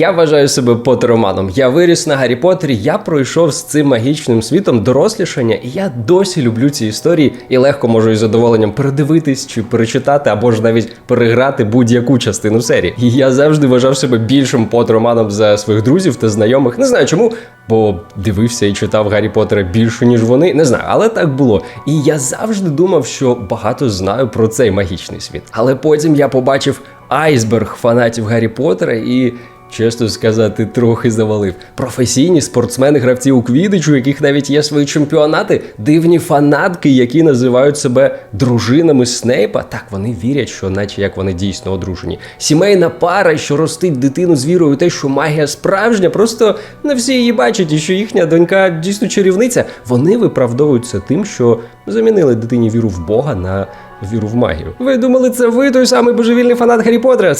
Я вважаю себе потероманом. Я виріс на Гаррі Поттері, я пройшов з цим магічним світом дорослішання, і я досі люблю ці історії і легко можу із задоволенням передивитись чи перечитати, або ж навіть переграти будь-яку частину серії. І я завжди вважав себе більшим потероманом за своїх друзів та знайомих. Не знаю чому, бо дивився і читав Гаррі Поттера більше, ніж вони. Не знаю, але так було. І я завжди думав, що багато знаю про цей магічний світ. Але потім я побачив айсберг фанатів Гаррі Поттера і. Чесно сказати, трохи завалив. Професійні спортсмени, гравці у квідичу, у яких навіть є свої чемпіонати, дивні фанатки, які називають себе дружинами Снейпа. Так вони вірять, що наче як вони дійсно одружені. Сімейна пара, що ростить дитину з вірою те, що магія справжня, просто не всі її бачать, і що їхня донька дійсно чарівниця. Вони виправдовуються тим, що замінили дитині віру в Бога на віру в магію. Ви думали, це ви той самий божевільний фанат Гаррі Поттера?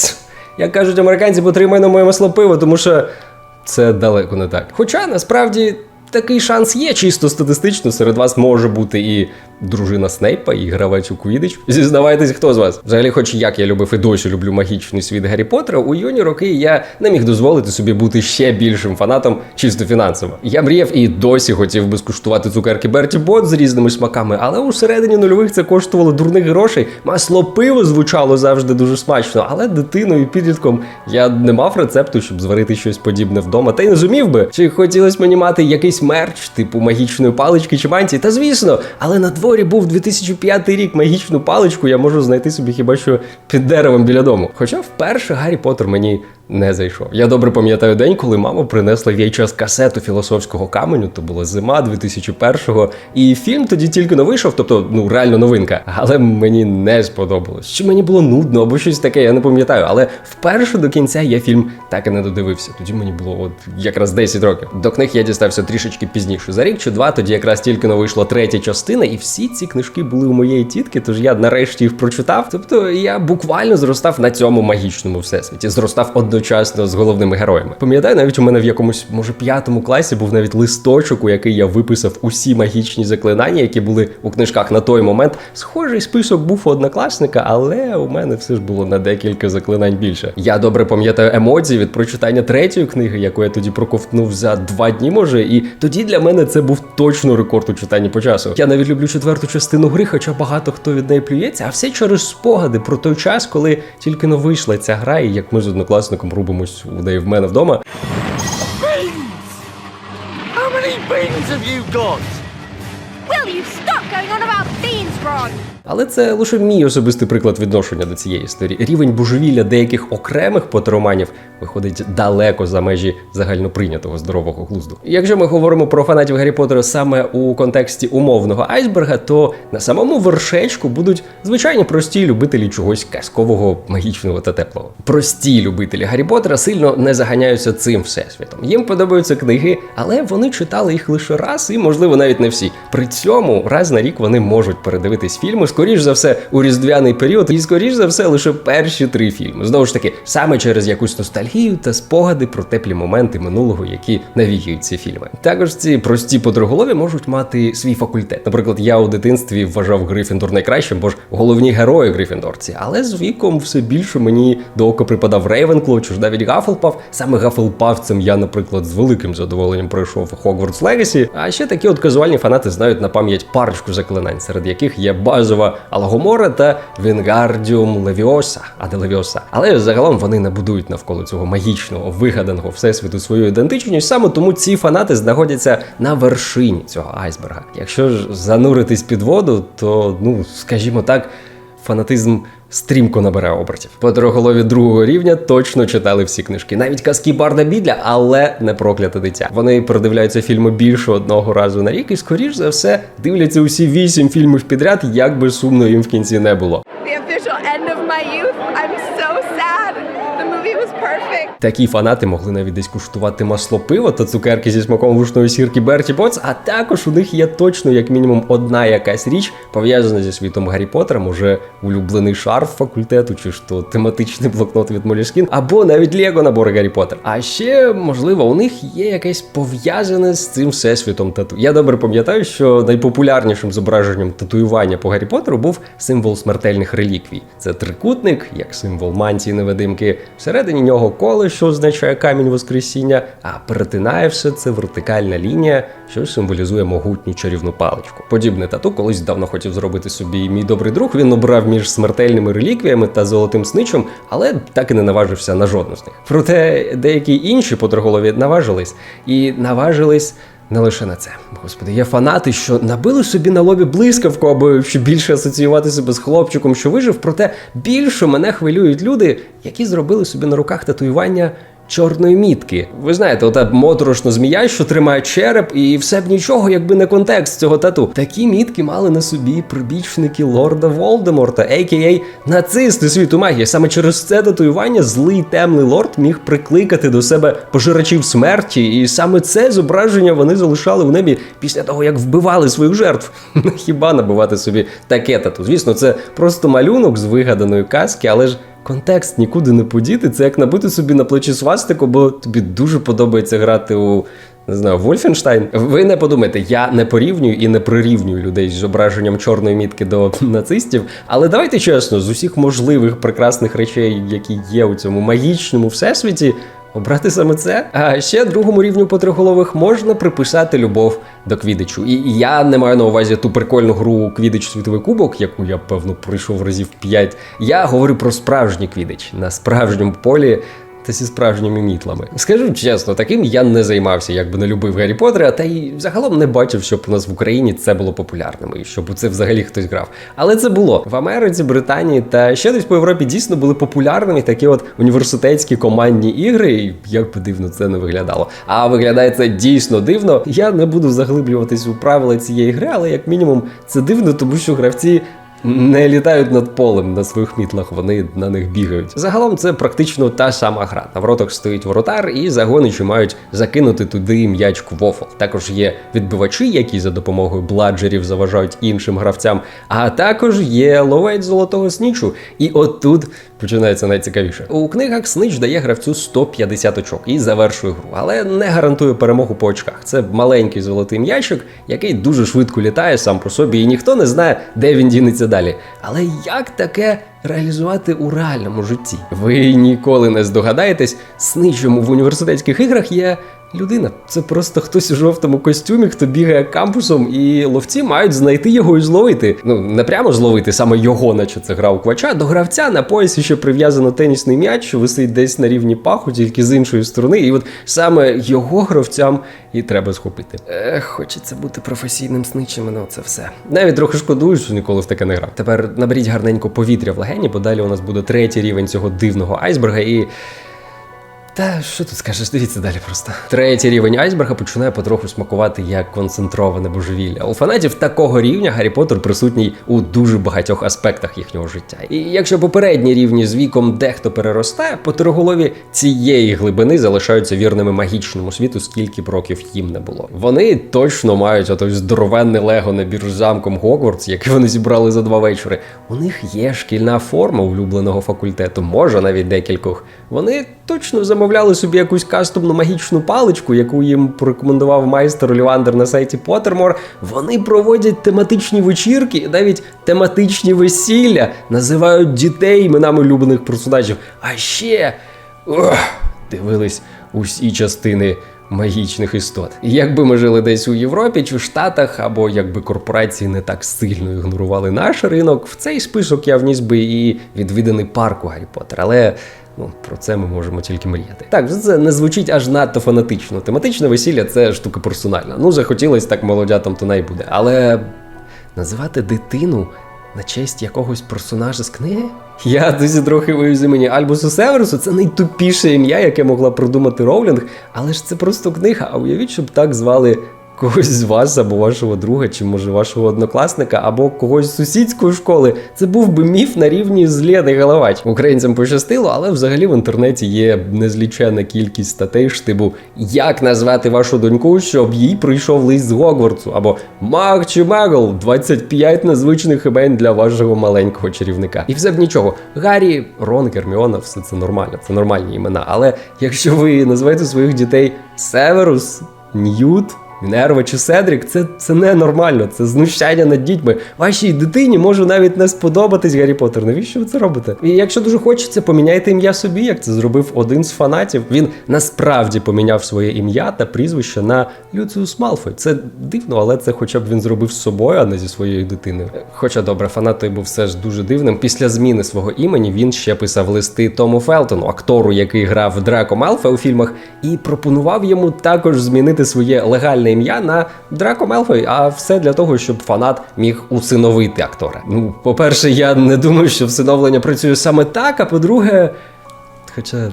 Як кажуть американці, потримай на моє масло пиво, тому що це далеко не так. Хоча насправді такий шанс є, чисто статистично. Серед вас може бути і дружина Снейпа, і гравець у Квідич. Зізнавайтесь, хто з вас? Взагалі, хоч як я любив і досі люблю магічний світ Гаррі Поттера, у юні роки я не міг дозволити собі бути ще більшим фанатом чисто фінансово. Я мріяв і досі хотів би скуштувати цукерки Берті Бот з різними смаками, але у середині нульових це коштувало дурних грошей. Масло пиво звучало завжди дуже смачно, але дитиною підлітком я не мав рецепту, щоб зварити щось подібне вдома, та й не зумів би. Чи хотілося мені мати якийсь мерч, типу магічної палички чи мантії? Та звісно, але на дворі був 2005 рік. Магічну паличку я можу знайти собі хіба що під деревом біля дому. Хоча вперше Гаррі Поттер мені не зайшов. Я добре пам'ятаю день, коли мама принесла VHS касету філософського каменю. То була зима 2001-го, і фільм тоді тільки не вийшов, тобто ну реально новинка. Але мені не сподобалось. Чи мені було нудно або щось таке, я не пам'ятаю. Але вперше до кінця я фільм так і не додивився. Тоді мені було от якраз 10 років. До книг я дістався трішечки пізніше. За рік чи два, тоді якраз тільки не вийшла третя частина, і всі ці книжки були у моєї тітки, тож я нарешті їх прочитав. Тобто я буквально зростав на цьому магічному всесвіті. Зростав одночасно з головними героями. Пам'ятаю, навіть у мене в якомусь, може, п'ятому класі був навіть листочок, у який я виписав усі магічні заклинання, які були у книжках на той момент. Схожий список був у однокласника, але у мене все ж було на декілька заклинань більше. Я добре пам'ятаю емоції від прочитання третьої книги, яку я тоді проковтнув за два дні, може, і тоді для мене це був точно рекорд у читанні по часу. Я навіть люблю четверту частину гри, хоча багато хто від неї плюється, а все через спогади про той час, коли тільки не вийшла ця гра, і як ми з однокласником рубимось в неї в мене вдома. How many beans have you got? Will you stop going on about beans, Ron? Але це лише мій особистий приклад відношення до цієї історії. Рівень божевілля деяких окремих потероманів виходить далеко за межі загальноприйнятого здорового глузду. Якщо ми говоримо про фанатів Гаррі Поттера саме у контексті умовного айсберга, то на самому вершечку будуть звичайні прості любителі чогось казкового, магічного та теплого. Прості любителі Гаррі Поттера сильно не заганяються цим всесвітом. Їм подобаються книги, але вони читали їх лише раз, і можливо навіть не всі. При цьому раз на рік вони можуть передивитись фільми, скоріш за все, у різдвяний період, і скоріш за все лише перші три фільми. Знову ж таки, саме через якусь ностальгію та спогади про теплі моменти минулого, які навіюють ці фільми. Також ці прості подруголові можуть мати свій факультет. Наприклад, я у дитинстві вважав Грифіндор найкращим, бо ж головні герої Грифіндорці. Але з віком все більше мені до ока припадав Рейвенкло, чи ж навіть Гафлпав. Саме Гафлпавцем я, наприклад, з великим задоволенням пройшов Хогвартс Легасі. А ще такі от казуальні фанати знають на пам'ять парочку заклинань, серед яких є базова Алгомора та Вінгардіум Левіоса, а де Левіоса. Але загалом вони не будують навколо цього магічного вигаданого всесвіту свою ідентичність. Саме тому ці фанати знаходяться на вершині цього айсберга. Якщо ж зануритись під воду, то ну скажімо так, фанатизм. Стрімко набирає обертів. Потероголові другого рівня точно читали всі книжки, навіть казки Барда Бідля, але не прокляте дитя. Вони продивляються фільми більше одного разу на рік і, скоріш за все, дивляться усі вісім фільмів підряд, як би сумно їм в кінці не було. The official end of my youth. I'm so sad. The movie was perfect. Такі фанати могли навіть десь куштувати масло пиво та цукерки зі смаком вушної сірки Берті Поц, а також у них є точно як мінімум одна якась річ пов'язана зі світом Гаррі Поттера, може улюблений шарф факультету, чи то тематичний блокнот від Молішкін, або навіть Лего набор Гаррі Поттер. А ще можливо у них є якесь пов'язане з цим всесвітом тату. Я добре пам'ятаю, що найпопулярнішим зображенням татуювання по Гаррі Поттеру був символ смертельних реліквій. Це трикутник, як символ мантії невидимки. Всередині нього коло що означає камінь Воскресіння, а перетинає все це вертикальна лінія, що символізує могутню чарівну паличку. Подібне тату колись давно хотів зробити собі мій добрий друг. Він обрав між смертельними реліквіями та золотим сничем, але так і не наважився на жодну з них. Проте деякі інші подроголові наважились і наважились. Не лише на це. Господи, є фанати, що набили собі на лобі блискавку, аби ще більше асоціювати себе з хлопчиком, що вижив. Проте більше мене хвилюють люди, які зробили собі на руках татуювання чорної мітки. Ви знаєте, ота моторошна змія, що тримає череп, і все б нічого, якби не контекст цього тату. Такі мітки мали на собі прибічники лорда Волдеморта, а.к.а. нацисти світу магії. Саме через це татуювання злий темний лорд міг прикликати до себе пожирачів смерті, і саме це зображення вони залишали в небі після того, як вбивали своїх жертв. Хіба набивати собі таке тату? Звісно, це просто малюнок з вигаданої казки, але ж. Контекст нікуди не подіти. Це як набити собі на плечі свастику, бо тобі дуже подобається грати у не знаю, Вольфенштайн. Ви не подумайте, я не порівнюю і не прирівнюю людей з зображенням чорної мітки до нацистів. Але давайте чесно, з усіх можливих прекрасних речей, які є у цьому магічному всесвіті. Обрати саме це. А ще другому рівню потриголових можна приписати любов до квідичу. І я не маю на увазі ту прикольну гру Квідич світовий кубок, яку я певно пройшов разів 5. Я говорю про справжній квідич на справжньому полі. Та зі справжніми мітлами. Скажу чесно, таким я не займався, якби не любив Гаррі Поттера, та й загалом не бачив, щоб у нас в Україні це було популярним, і щоб у це взагалі хтось грав. Але це було в Америці, Британії та ще десь по Європі дійсно були популярними такі от університетські командні ігри. І як би дивно це не виглядало. А виглядає це дійсно дивно. Я не буду заглиблюватись у правила цієї гри, але як мінімум це дивно, тому що гравці не літають над полем на своїх мітлах, вони на них бігають. Загалом це практично та сама гра. На воротах стоїть воротар, і загоничі мають закинути туди м'яч квофл. Також є відбивачі, які за допомогою бладжерів заважають іншим гравцям. А також є ловець золотого снічу. І от тут починається найцікавіше. У книгах снич дає гравцю 150 очок і завершує гру, але не гарантує перемогу по очках. Це маленький золотий м'ячик, який дуже швидко літає сам по собі, і ніхто не знає, де він дінеться далі. Але як таке реалізувати у реальному житті? Ви ніколи не здогадаєтесь, сничем в університетських іграх є. Людина, це просто хтось у жовтому костюмі, хто бігає кампусом, і ловці мають знайти його і зловити. Ну не прямо зловити саме його, наче це гра у квача. До гравця на поясі ще прив'язано тенісний м'яч, що висить десь на рівні паху, тільки з іншої сторони. І от саме його гравцям і треба схопити. Ех, хочеться бути професійним сничем, ну це все. Навіть трохи шкодую, що ніколи в таке не грав. Тепер наберіть гарненько повітря в легені, бо далі у нас буде третій рівень цього дивного айсберга і. Та що тут скажеш, дивіться далі просто. Третій рівень айсберга починає потроху смакувати як концентроване божевілля. У фанатів такого рівня Гаррі Поттер присутній у дуже багатьох аспектах їхнього життя. І якщо попередні рівні з віком дехто переростає, потироголові цієї глибини залишаються вірними магічному світу, скільки б років їм не було. Вони точно мають отой здоровенне лего набір з замком Гогвартс, який вони зібрали за два вечори. У них є шкільна форма улюбленого факультету, може навіть декількох. Вони точно замовляли собі якусь кастомну магічну паличку, яку їм порекомендував майстер Олівандер на сайті Поттермор. Вони проводять тематичні вечірки і навіть тематичні весілля, називають дітей іменами улюблених персонажів. А ще ох, дивились усі частини. Магічних істот. Якби ми жили десь у Європі чи в Штатах, або якби корпорації не так сильно ігнорували наш ринок, в цей список я вніс би і відвіданий парк у Гаррі Поттер. Але ну про це ми можемо тільки мріяти. Так, вже це не звучить аж надто фанатично. Тематичне весілля це штука персональна. Ну, захотілось так молодятам, то най буде. Але називати дитину на честь якогось персонажа з книги? Я досі трохи вивіз імені Альбусу Северусу. Це найтупіше ім'я, яке могла придумати Роулінг, але ж це просто книга. А уявіть, щоб так звали когось з вас або вашого друга, чи може вашого однокласника, або когось з сусідської школи. Це був би міф на рівні з Лєни Головач. Українцям пощастило, але взагалі в інтернеті є незлічена кількість статей штибу як назвати вашу доньку, щоб їй прийшов лист з Гогвартсу, або Маг чи Магл 25 незвичних імен для вашого маленького чарівника. І все б нічого. Гаррі, Рон, Герміона, все це нормально, це нормальні імена. Але якщо ви називаєте своїх дітей Северус, Ньют, Мінерва чи Седрік, це, це ненормально, це знущання над дітьми. Вашій дитині може навіть не сподобатись Гаррі Поттер. Навіщо ви це робите? І якщо дуже хочеться, поміняйте ім'я собі, як це зробив один з фанатів. Він насправді поміняв своє ім'я та прізвище на Люціус Малфой. Це дивно, але це хоча б він зробив з собою, а не зі своєю дитиною. Хоча добре, фанат той був все ж дуже дивним. Після зміни свого імені він ще писав листи Тому Фелтону, актору, який грав Драко Малфа у фільмах, і пропонував йому також змінити своє легальне ім'я на Драко Мелфой, а все для того, щоб фанат міг усиновити актора. Ну, по-перше, я не думаю, що всиновлення працює саме так, а по-друге, хоча.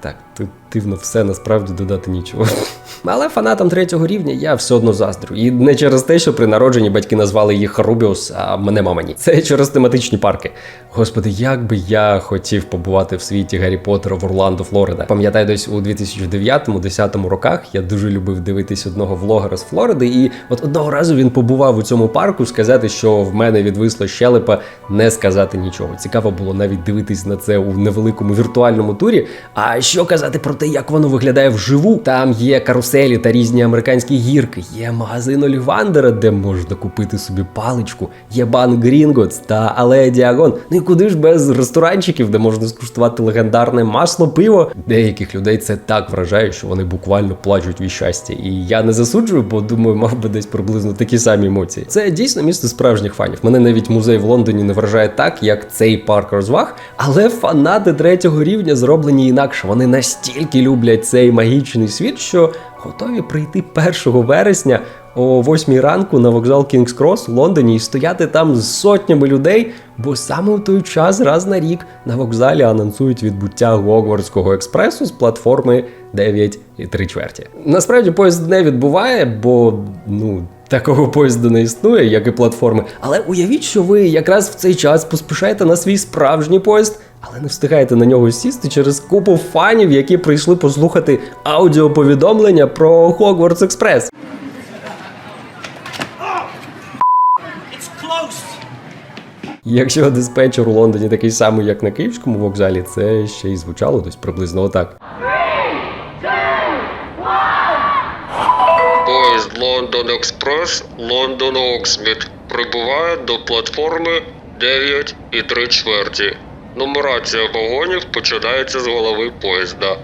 Так, тут дивно все насправді додати нічого. Але фанатам третього рівня я все одно заздрю. І не через те, що при народженні батьки назвали їх Рубіус, а мене мама ні. Це через тематичні парки. Господи, як би я хотів побувати в світі Гаррі Поттера в Орландо, Флорида. Пам'ятаю, десь у 2009-10 роках я дуже любив дивитись одного влогера з Флориди, і от одного разу він побував у цьому парку, сказати, що в мене відвисла щелепа, не сказати нічого. Цікаво було навіть дивитись на це у невеликому віртуальному турі. А що казати про те, як воно виглядає вживу? Там є каруселі та різні американські гірки, є магазин Олівандера, де можна купити собі паличку, є банк Грінготс та Алея Діагон. Ну і куди ж без ресторанчиків, де можна скуштувати легендарне масло, пиво. Деяких людей це так вражає, що вони буквально плачуть від щастя. І я не засуджую, бо думаю, мав би десь приблизно такі самі емоції. Це дійсно місто справжніх фанів. Мене навіть музей в Лондоні не вражає так, як цей парк розваг, але фанати третього рівня зроблені інакше. Вони настільки люблять цей магічний світ, що готові прийти 1 вересня о 8 ранку на вокзал Кінгс Крос в Лондоні і стояти там з сотнями людей, бо саме в той час раз на рік на вокзалі анонсують відбуття Гогвардського експресу з платформи 9 і 3 чверті. Насправді поїзд не відбуває, бо ну. Такого поїзду не існує, як і платформи. Але уявіть, що ви якраз в цей час поспішаєте на свій справжній поїзд, але не встигаєте на нього сісти через купу фанів, які прийшли послухати аудіоповідомлення про Хогвартс Експрес. Якщо диспетчер у Лондоні такий самий, як на київському вокзалі, це ще й звучало десь приблизно отак. Поїзд Лондон Експрес Лондон Оксміт прибуває до платформи 9 і 3 чверті. Нумерація вагонів починається з голови поїзда.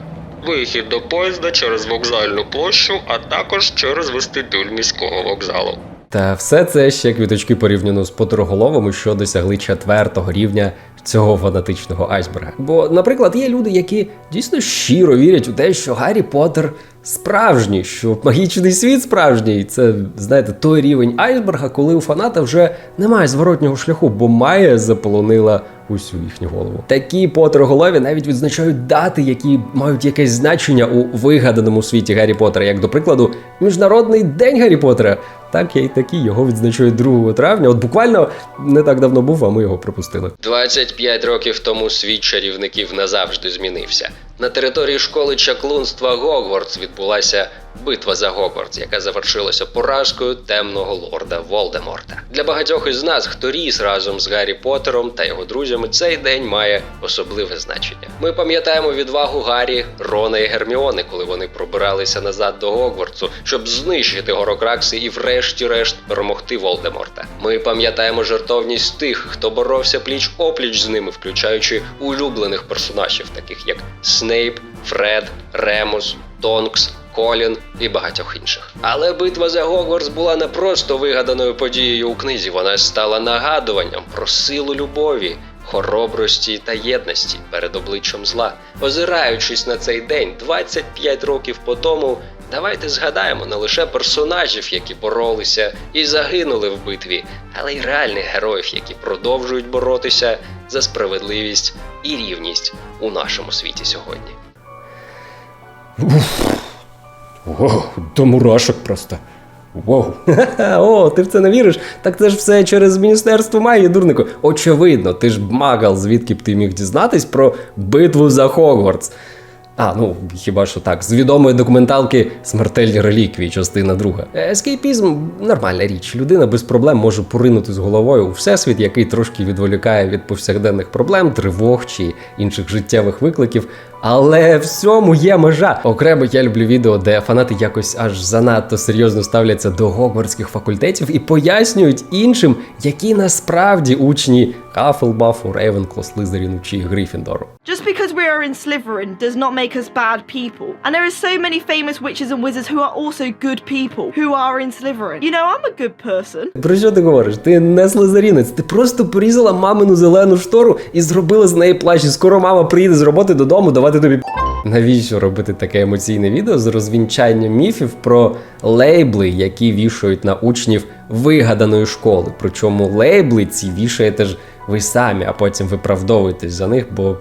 Вихід до поїзда через вокзальну площу, а також через вестибюль міського вокзалу. Та все це ще квіточки порівняно з потороголовими, що досягли четвертого рівня цього фанатичного айсберга. Бо, наприклад, є люди, які дійсно щиро вірять у те, що Гаррі Поттер справжній, що магічний світ справжній. Це знаєте, той рівень айсберга, коли у фаната вже немає зворотнього шляху, бо Майя заполонила усю їхню голову. Такі Поттерголові навіть відзначають дати, які мають якесь значення у вигаданому світі Гаррі Поттера, як до прикладу, Міжнародний день Гаррі Поттера. Так я й такі його відзначають 2 травня. От буквально не так давно був, а ми його пропустили. 25 років тому світ чарівників назавжди змінився. На території школи чаклунства Гогвардс відбулася битва за Гогвардс, яка завершилася поразкою темного лорда Волдеморта. Для багатьох із нас, хто ріс разом з Гаррі Поттером та його друзями, цей день має особливе значення. Ми пам'ятаємо відвагу Гаррі, Рона і Герміони, коли вони пробиралися назад до Гогвардсу, щоб знищити Горокракси і врешті-решт перемогти Волдеморта. Ми пам'ятаємо жертовність тих, хто боровся пліч опліч з ними, включаючи улюблених персонажів, таких як Снейп, Фред, Ремус, Тонкс. Колін і багатьох інших. Але битва за Гогвартс була не просто вигаданою подією у книзі, вона стала нагадуванням про силу любові, хоробрості та єдності перед обличчям зла. Озираючись на цей день 25 років по тому, давайте згадаємо не лише персонажів, які боролися і загинули в битві, але й реальних героїв, які продовжують боротися за справедливість і рівність у нашому світі сьогодні. Воу, до мурашок просто. Вау. О, ти в це не віриш? Так це ж все через міністерство магії, дурнику. Очевидно, ти ж магал, звідки б ти міг дізнатись про битву за Хогвартс. А, ну хіба що так, з відомої документалки Смертельні реліквії, частина друга. Ескейпізм нормальна річ. Людина без проблем може поринути з головою у всесвіт, який трошки відволікає від повсякденних проблем, тривог чи інших життєвих викликів. Але всьому є межа. Окремо я люблю відео, де фанати якось аж занадто серйозно ставляться до гогвардських факультетів і пояснюють іншим, які насправді учні Хафлбафу, Рейвенкло, Слизеріну чи Грифіндору. Just because we are in Slytherin does not make us bad people. And there are so many famous witches and wizards who are also good people who are in Slytherin. You know, I'm a good person. Про що ти говориш? Ти не слизерінець, ти просто порізала мамину зелену штору і зробила з неї плащ. Скоро мама приїде з роботи додому давати тобі. Навіщо робити таке емоційне відео з розвінчанням міфів про лейбли, які вішають на учнів вигаданої школи? Причому лейбли ці вішаєте ж ви самі, а потім виправдовуєтесь за них, бо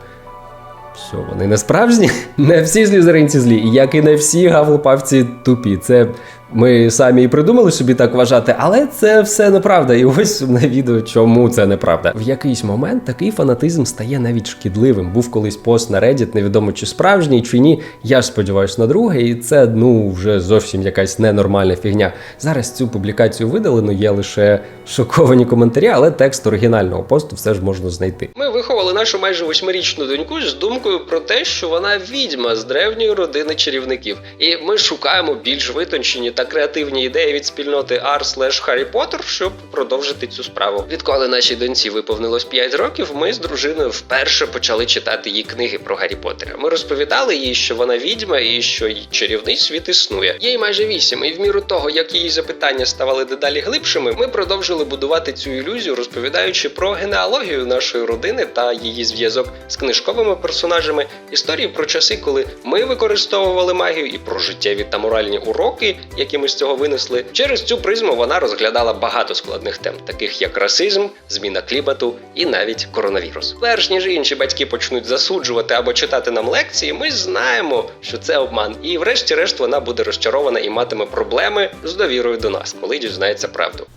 що вони не справжні? Не всі слізеринці злі, як і не всі гавлопавці тупі. Це ми самі і придумали собі так вважати, але це все неправда. І ось на відео, чому це неправда. В якийсь момент такий фанатизм стає навіть шкідливим. Був колись пост на Reddit, невідомо чи справжній, чи ні. Я ж сподіваюся на друге, і це ну вже зовсім якась ненормальна фігня. Зараз цю публікацію видалено, є лише шоковані коментарі, але текст оригінального посту все ж можна знайти. Ми виховали нашу майже восьмирічну доньку з думкою про те, що вона відьма з древньої родини чарівників, і ми шукаємо більш витончені та креативні ідеї від спільноти R Harry Potter, щоб продовжити цю справу. Відколи нашій доньці виповнилось 5 років, ми з дружиною вперше почали читати її книги про Гаррі Поттера. Ми розповідали їй, що вона відьма і що її чарівний світ існує. Їй майже 8, і в міру того, як її запитання ставали дедалі глибшими, ми продовжили будувати цю ілюзію, розповідаючи про генеалогію нашої родини та її зв'язок з книжковими персонажами, історії про часи, коли ми використовували магію, і про життєві та моральні уроки, ми з цього винесли. Через цю призму вона розглядала багато складних тем, таких як расизм, зміна клімату і навіть коронавірус. Перш ніж інші батьки почнуть засуджувати або читати нам лекції, ми знаємо, що це обман, і врешті-решт вона буде розчарована і матиме проблеми з довірою до нас, коли дізнається правду.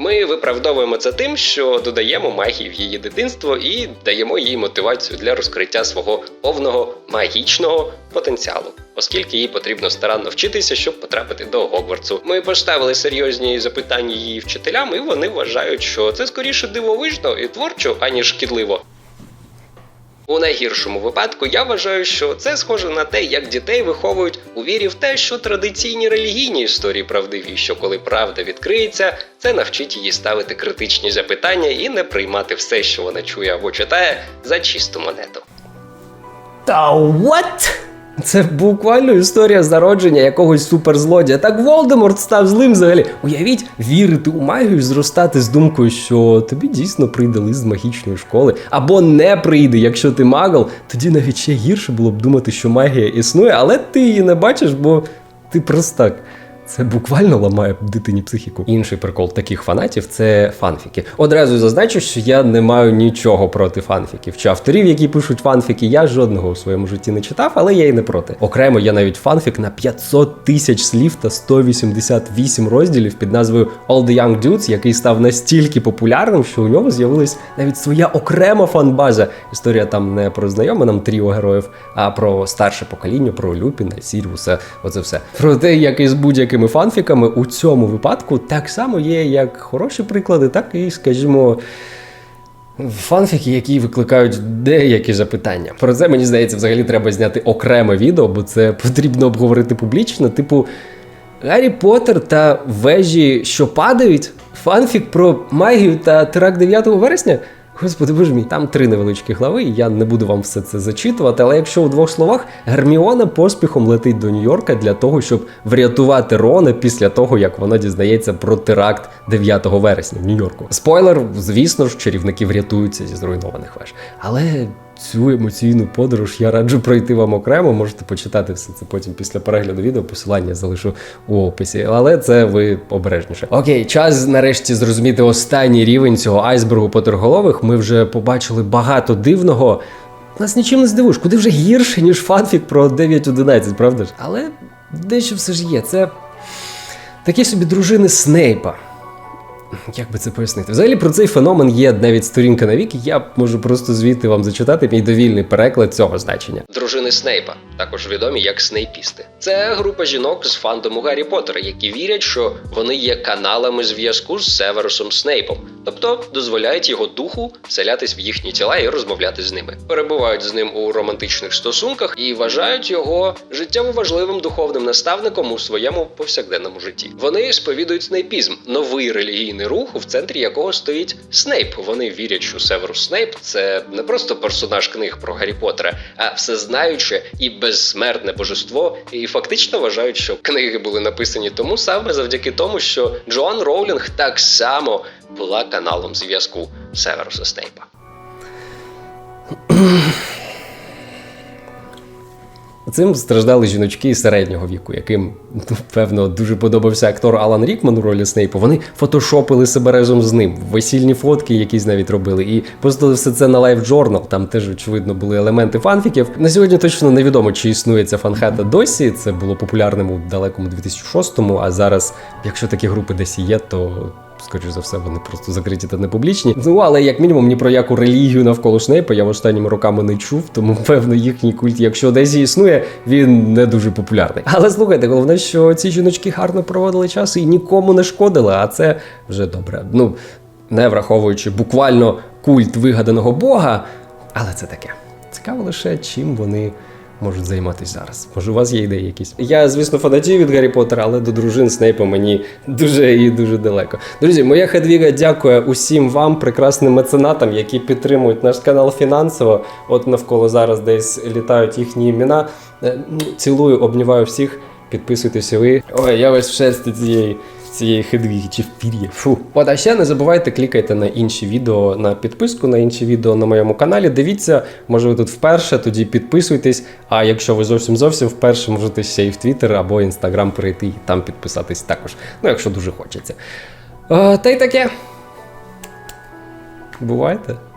Ми виправдовуємо це тим, що додаємо магії в її дитинство і даємо їй мотивацію для розкриття свого повного магічного потенціалу, оскільки їй потрібно старанно вчитися, щоб потрапити до Гогвартсу. Ми поставили серйозні запитання її вчителям, і вони вважають, що це скоріше дивовижно і творчо, аніж шкідливо. У найгіршому випадку я вважаю, що це схоже на те, як дітей виховують у вірі в те, що традиційні релігійні історії правдиві, що коли правда відкриється, це навчить її ставити критичні запитання і не приймати все, що вона чує або читає, за чисту монету. Та what? Це буквально історія зародження якогось суперзлодія. Так Волдеморт став злим взагалі. Уявіть, вірити у магію, зростати з думкою, що тобі дійсно прийде лист з магічної школи, або не прийде, якщо ти магл, тоді навіть ще гірше було б думати, що магія існує, але ти її не бачиш, бо ти простак. Це буквально ламає дитині психіку. Інший прикол таких фанатів це фанфіки. Одразу зазначу, що я не маю нічого проти фанфіків. Чи авторів, які пишуть фанфіки, я жодного у своєму житті не читав, але я й не проти. Окремо є навіть фанфік на 500 тисяч слів та 188 розділів під назвою All the Young Dudes, який став настільки популярним, що у нього з'явилась навіть своя окрема фанбаза. Історія там не про знайоме нам тріо героїв, а про старше покоління, про Люпіна, Сіріуса. Оце все. Про те, як і з будь-якими фанфіками у цьому випадку так само є як хороші приклади, так і, скажімо. Фанфіки, які викликають деякі запитання. Про це мені здається, взагалі треба зняти окреме відео, бо це потрібно обговорити публічно. Типу, Гаррі Поттер та вежі, що падають, фанфік про магію та теракт 9 вересня. Господи боже мій, там три невеличкі глави, і я не буду вам все це зачитувати. Але якщо у двох словах, Герміона поспіхом летить до Нью-Йорка для того, щоб врятувати Рона після того, як вона дізнається про теракт 9 вересня в Нью-Йорку. Спойлер, звісно ж, чарівники врятуються зі зруйнованих веж. Але цю емоційну подорож я раджу пройти вам окремо. Можете почитати все це потім після перегляду відео. Посилання залишу у описі. Але це ви обережніше. Окей, час нарешті зрозуміти останній рівень цього айсбергу потерголових. Ми вже побачили багато дивного. Нас нічим не здивуєш, куди вже гірше, ніж фанфік про 9.11, правда ж? Але дещо все ж є. Це такі собі дружини Снейпа. Як би це пояснити? Взагалі про цей феномен є навіть сторінка на віки. Я можу просто звідти вам зачитати мій довільний переклад цього значення. Дружини Снейпа, також відомі як снейпісти. Це група жінок з фандому Гаррі Поттера, які вірять, що вони є каналами зв'язку з Северусом Снейпом, тобто дозволяють його духу вселятись в їхні тіла і розмовляти з ними. Перебувають з ним у романтичних стосунках і вважають його життєво важливим духовним наставником у своєму повсякденному житті. Вони сповідують снейпізм, новий релігійний рух, в центрі якого стоїть Снейп. Вони вірять, що Северус Снейп це не просто персонаж книг про Гаррі Поттера, а всезнаюче і безсмертне божество, і фактично вважають, що книги були написані тому саме завдяки тому, що Джоан Роулінг так само була каналом зв'язку Северуса Снейпа. Цим страждали жіночки середнього віку, яким ну, певно дуже подобався актор Алан Рікман у ролі Снейпа. Вони фотошопили себе разом з ним, весільні фотки, якісь навіть робили, і постили все це на Live Journal. Там теж очевидно були елементи фанфіків. На сьогодні точно невідомо, чи існує ця фанхата досі. Це було популярним у далекому 2006-му, А зараз, якщо такі групи десь є, то. Скоріше за все, вони просто закриті та не публічні. Ну але як мінімум ні про яку релігію навколо Снейпа я в останніми роками не чув, тому певно їхній культ, якщо десь існує, він не дуже популярний. Але слухайте, головне, що ці жіночки гарно проводили час і нікому не шкодили, а це вже добре. Ну не враховуючи буквально культ вигаданого бога, але це таке. Цікаво лише, чим вони можуть займатися зараз. Може, у вас є ідеї якісь? Я, звісно, фанатію від Гаррі Поттера, але до дружин Снейпа мені дуже і дуже далеко. Друзі, моя Хедвіга дякує усім вам, прекрасним меценатам, які підтримують наш канал фінансово. От навколо зараз десь літають їхні імена. Е, ну, Цілую, обнімаю всіх. Підписуйтесь ви. Ой, я весь в шерсті цієї. Цієї хидвіги чи в пір'ї. Фу. От, а ще не забувайте клікайте на інші відео на підписку, на інші відео на моєму каналі. Дивіться, може ви тут вперше, тоді підписуйтесь. А якщо ви зовсім зовсім вперше, можете ще і в Твіттер або Інстаграм перейти і там підписатись також. Ну, якщо дуже хочеться. О, та й таке. Бувайте.